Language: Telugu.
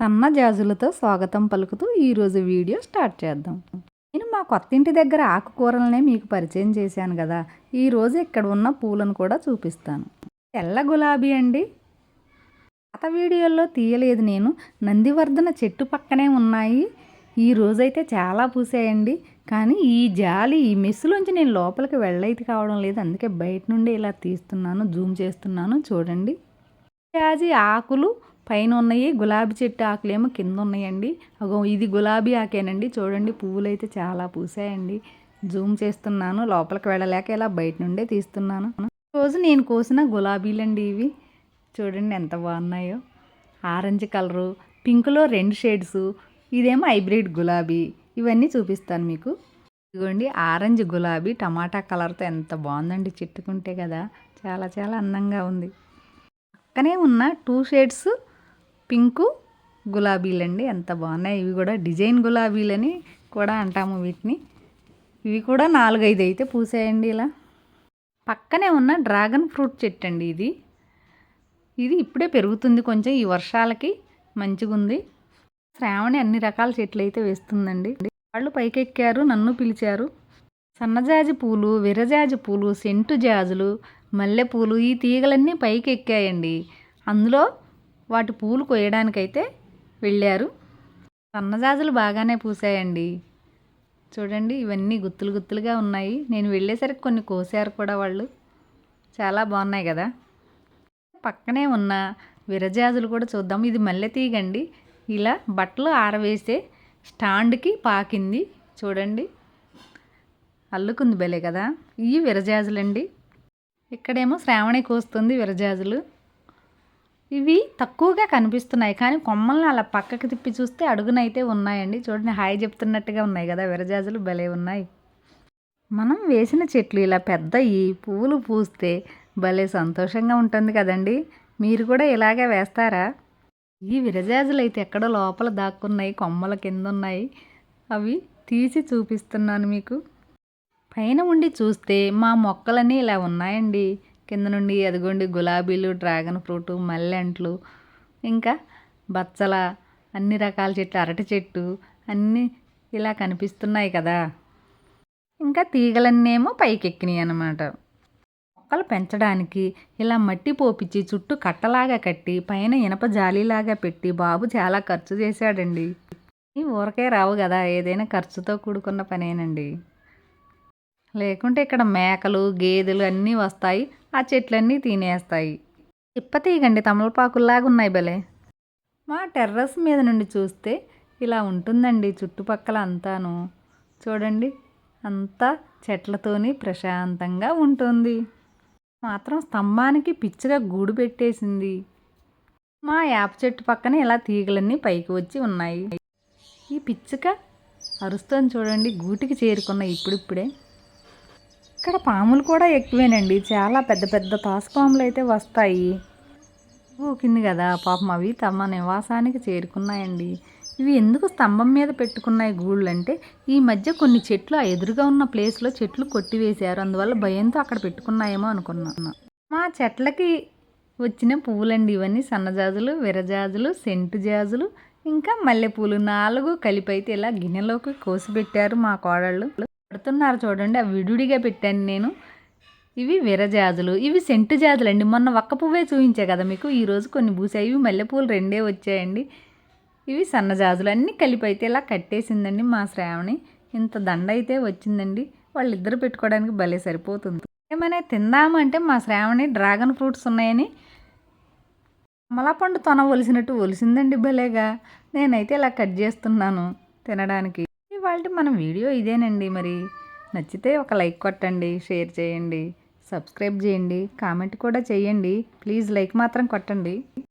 సన్న జాజులతో స్వాగతం పలుకుతూ ఈరోజు వీడియో స్టార్ట్ చేద్దాం. నేను మా కొత్త ఇంటి దగ్గర ఆకుకూరలనే మీకు పరిచయం చేశాను కదా. ఈరోజు ఇక్కడ ఉన్న పూలను కూడా చూపిస్తాను. తెల్ల గులాబీ అండి. పాత వీడియోల్లో తీయలేదు నేను. నందివర్ధన చెట్టు పక్కనే ఉన్నాయి. ఈ రోజైతే చాలా పూసాయండి. కానీ ఈ జాలి ఈ మెస్సులోంచి నేను లోపలికి వెళ్ళైతే కావడం లేదు. అందుకే బయట నుండి ఇలా తీస్తున్నాను జూమ్ చేస్తున్నాను. చూడండి. జాజి ఆకులు పైన ఉన్నాయి గులాబీ చెట్టు ఆకులేమో కింద ఉన్నాయండి అగో ఇది గులాబీ ఆకేనండి. చూడండి పువ్వులు అయితే చాలా పూసాయండి. జూమ్ చేస్తున్నాను లోపలికి వెళ్ళలేక ఇలా బయట నుండే తీస్తున్నాను. రోజు నేను కోసిన గులాబీలండి ఇవి. చూడండి ఎంత బాగున్నాయో. ఆరెంజ్ కలరు పింక్లో రెండు షేడ్స్ ఇదేమో హైబ్రిడ్ గులాబీ. ఇవన్నీ చూపిస్తాను మీకు. ఇదిగోండి ఆరెంజ్ గులాబీ. టమాటా కలర్తో ఎంత బాగుందండి చెట్టుకుంటే కదా. చాలా చాలా అందంగా ఉంది. పక్కనే ఉన్న టూ షేడ్స్ పింకు గులాబీలండి. ఎంత బాగున్నాయి. ఇవి కూడా డిజైన్ గులాబీలని కూడా అంటాము వీటిని. ఇవి కూడా నాలుగైదు అయితే పూసాయండి ఇలా. పక్కనే ఉన్న డ్రాగన్ ఫ్రూట్ చెట్టు అండి ఇది. ఇది ఇప్పుడే పెరుగుతుంది కొంచెం ఈ వర్షాలకి మంచిగా ఉంది శ్రావణి అన్ని రకాల చెట్లు అయితే వేస్తుందండి. వాళ్ళు పైకెక్కారు నన్ను పిలిచారు. సన్నజాజి పూలు విరజాజి పూలు సెంటు జాజులు మల్లెపూలు ఈ తీగలన్నీ పైకి ఎక్కాయండి అందులో వాటి పూలు కొయ్యడానికైతే వెళ్ళారు. సన్నజాజులు బాగానే పూసాయండి. చూడండి ఇవన్నీ గుత్తులు గుత్తులుగా ఉన్నాయి. నేను వెళ్ళేసరికి కొన్ని కోసారు కూడా వాళ్ళు. చాలా బాగున్నాయి కదా. పక్కనే ఉన్న విరజాజులు కూడా చూద్దాం. ఇది మల్లె తీగండి. ఇలా బట్టలు ఆరవేసే స్టాండ్కి పాకింది. చూడండి అల్లుకుంది భలే కదా. ఇవి విరజాజులండి. ఇక్కడేమో శ్రావణి కోస్తుంది విరజాజులు. ఇవి తక్కువగా కనిపిస్తున్నాయి కానీ కొమ్మల్ని అలా పక్కకి తిప్పి చూస్తే అడుగునైతే ఉన్నాయండి. చూడండి హాయ్ చెప్తున్నట్టుగా ఉన్నాయి కదా విరజాజులు భలే ఉన్నాయి. మనం వేసిన చెట్లు ఇలా పెద్దయి పువ్వులు పూస్తే భలే సంతోషంగా ఉంటుంది కదండి. మీరు కూడా ఇలాగే వేస్తారా? ఈ విరజాజులు అయితే ఎక్కడో లోపల దాక్కున్నాయి కొమ్మల కింద ఉన్నాయి. అవి తీసి చూపిస్తున్నాను మీకు. పైన ఉండి చూస్తే మా మొక్కలన్నీ ఇలా ఉన్నాయండి. కింద నుండి అదిగోండి గులాబీలు డ్రాగన్ ఫ్రూట్ మల్లెంట్లు ఇంకా బచ్చల అన్ని రకాల చెట్లు అరటి చెట్టు అన్నీ ఇలా కనిపిస్తున్నాయి కదా. ఇంకా తీగలన్నేమో పైకెక్కినాయి అన్నమాట. మొక్కలు పెంచడానికి ఇలా మట్టి పోపిచ్చి చుట్టూ కట్టలాగా కట్టి పైన ఇనప జాలీలాగా పెట్టి బాబు చాలా ఖర్చు చేశాడండి. ఈ ఊరకే రావు కదా ఏదైనా ఖర్చుతో కూడుకున్న పనేనండి. లేకుంటే ఇక్కడ మేకలు గేదెలు అన్నీ వస్తాయి. ఆ చెట్లన్నీ తినేస్తాయి. తిప్పతీయగండి తమలపాకుల్లాగా ఉన్నాయి భలే. మా టెర్రస్ మీద నుండి చూస్తే ఇలా ఉంటుందండి చుట్టుపక్కల అంతాను. చూడండి అంతా చెట్లతోని ప్రశాంతంగా ఉంటుంది. మాత్రం స్తంభానికి పిచ్చిగా గూడు పెట్టేసింది. మా యాప చెట్టు పక్కన ఇలా తీగలన్నీ పైకి వచ్చి ఉన్నాయి. ఈ పిచ్చుక అరుస్తుంది చూడండి గూటికి చేరుకున్న ఇప్పుడిప్పుడే. ఇక్కడ పాములు కూడా ఎక్కువేనండి. చాలా పెద్ద పెద్ద తాసుపాములు అయితే వస్తాయి. ఊకింది కదా పాపం అవి తమ నివాసానికి చేరుకున్నాయండి. ఇవి ఎందుకు స్తంభం మీద పెట్టుకున్నాయి గూళ్ళు అంటే ఈ మధ్య కొన్ని చెట్లు ఆ ఎదురుగా ఉన్న ప్లేస్లో చెట్లు కొట్టివేశారు. అందువల్ల భయంతో అక్కడ పెట్టుకున్నాయేమో అనుకున్నాను. మా చెట్లకి వచ్చిన పువ్వులండి ఇవన్నీ. సన్నజాజులు విరజాజులు సెంటు జాజులు ఇంకా మల్లెపూలు నాలుగు కలిపి అయితే ఇలా గిన్నెలోకి కోసి పెట్టారు మా కోడళ్ళు. పడుతున్నారు చూడండి. అవి విడివిడిగా పెట్టాను నేను. ఇవి విరజాజులు ఇవి సెంటు జాజులు అండి మొన్న ఒక్క పువ్వే చూపించా కదా మీకు. ఈరోజు కొన్ని పూసాయి. ఇవి మల్లెపూలు రెండే వచ్చాయండి. ఇవి సన్నజాజులు అన్నీ కలిపి అయితే ఇలా కట్టేసిందండి మా శ్రావణి. ఇంత దండ అయితే వచ్చిందండి. వాళ్ళిద్దరు పెట్టుకోవడానికి భలే సరిపోతుంది. ఏమైనా తిందామంటే మా శ్రావణి డ్రాగన్ ఫ్రూట్స్ ఉన్నాయని. కమలాపండు తొన ఒలిసినట్టు ఒలిసిందండి భలేగా. నేనైతే ఇలా కట్ చేస్తున్నాను తినడానికి. ఇవాళ మన వీడియో ఇదేనండి. మరి నచ్చితే ఒక లైక్ కొట్టండి షేర్ చేయండి సబ్స్క్రైబ్ చేయండి కామెంట్ కూడా చేయండి. ప్లీజ్ లైక్ మాత్రం కొట్టండి.